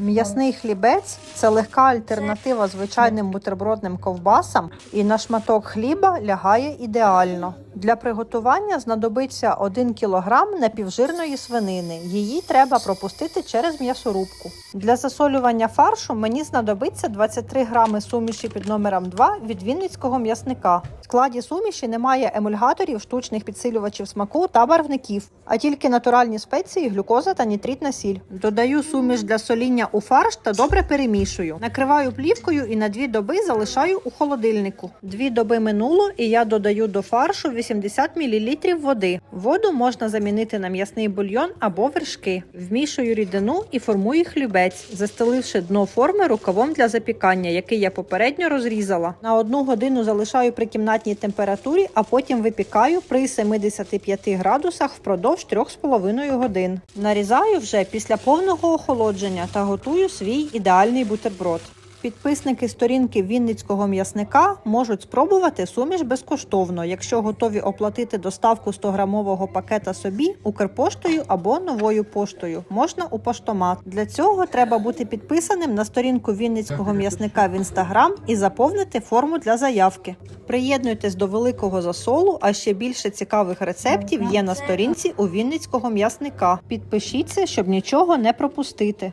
М'ясний хлібець це легка альтернатива звичайним бутербродним ковбасам, і на шматок хліба лягає ідеально. Для приготування знадобиться 1 кг напівжирної свинини. Її треба пропустити через м'ясорубку. Для засолювання фаршу мені знадобиться 23 грами суміші під номером 2 від Вінницького м'ясника. В складі суміші немає емульгаторів, штучних підсилювачів смаку та барвників, а тільки натуральні спеції, глюкоза та нітритна сіль. Додаю суміш для соління у фарш та добре перемішую. Накриваю плівкою і на дві доби залишаю у холодильнику. Дві доби минуло, і я додаю до фаршу 80 мл води. Воду можна замінити на м'ясний бульйон або вершки. Вмішую рідину і формую хлібець, застеливши дно форми рукавом для запікання, який я попередньо розрізала. На одну годину залишаю при кімнатній температурі, а потім випікаю при 75 градусах впродовж 3,5 годин. Нарізаю вже після повного охолодження та готую свій ідеальний бутерброд. Підписники сторінки Вінницького м'ясника можуть спробувати суміш безкоштовно, якщо готові оплатити доставку 100-грамового пакета собі Укрпоштою або новою поштою. Можна у поштомат. Для цього треба бути підписаним на сторінку Вінницького м'ясника в інстаграм і заповнити форму для заявки. Приєднуйтесь до великого засолу, а ще більше цікавих рецептів є на сторінці у Вінницького м'ясника. Підпишіться, щоб нічого не пропустити.